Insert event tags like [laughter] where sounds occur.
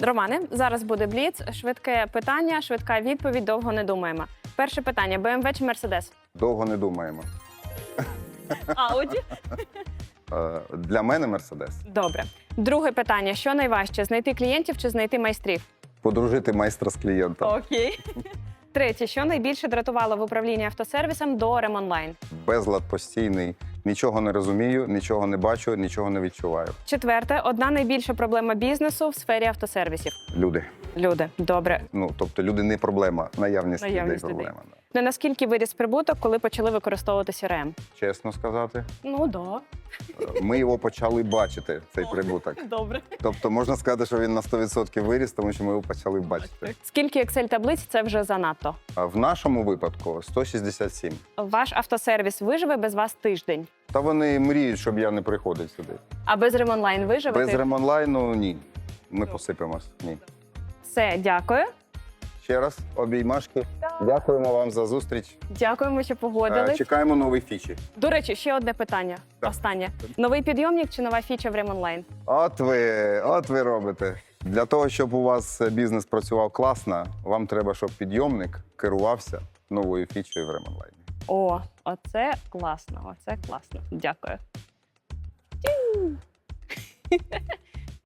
Романе, зараз буде бліц. Швидке питання, швидка відповідь. Довго не думаємо. Перше питання: BMW чи Mercedes? Довго не думаємо. [laughs] Ауді. Е, Для мене Мерседес. Добре. Друге питання: що найважче: знайти клієнтів чи знайти майстрів? Подружити майстра з клієнтом. Окей. Третє, що найбільше дратувало в управлінні автосервісом до Ремонлайн? Безлад постійний. Нічого не розумію, нічого не бачу, нічого не відчуваю. Четверте, одна найбільша проблема бізнесу в сфері автосервісів. Люди. Люди, добре. Ну тобто люди не проблема, наявність, Наявність людей людей. проблема. да. Не наскільки виріс прибуток, коли почали використовувати CRM? Чесно сказати, Ну да. е, ми його почали бачити, цей прибуток. Добре. Тобто можна сказати, що він на 100% виріс, тому що ми його почали бачити. Скільки Excel таблиць це вже занадто. В нашому випадку 167. Ваш автосервіс виживе без вас тиждень. Та вони мріють, щоб я не приходив сюди. А без Ремонлайн виживе? Без ремонлайну ні. Ми посипемось. Ні. Все, дякую. Ще раз обіймашки. Дякуємо вам за зустріч. Дякуємо, що Е, погодились. Чекаємо нові фічі. До речі, ще одне питання. Так. Останнє. Новий підйомник чи нова фіча в Ремонлайн? От ви, от ви робите. Для того, щоб у вас бізнес працював класно, вам треба, щоб підйомник керувався новою фічею в ремонлайні. О, оце класно, оце класно. Дякую.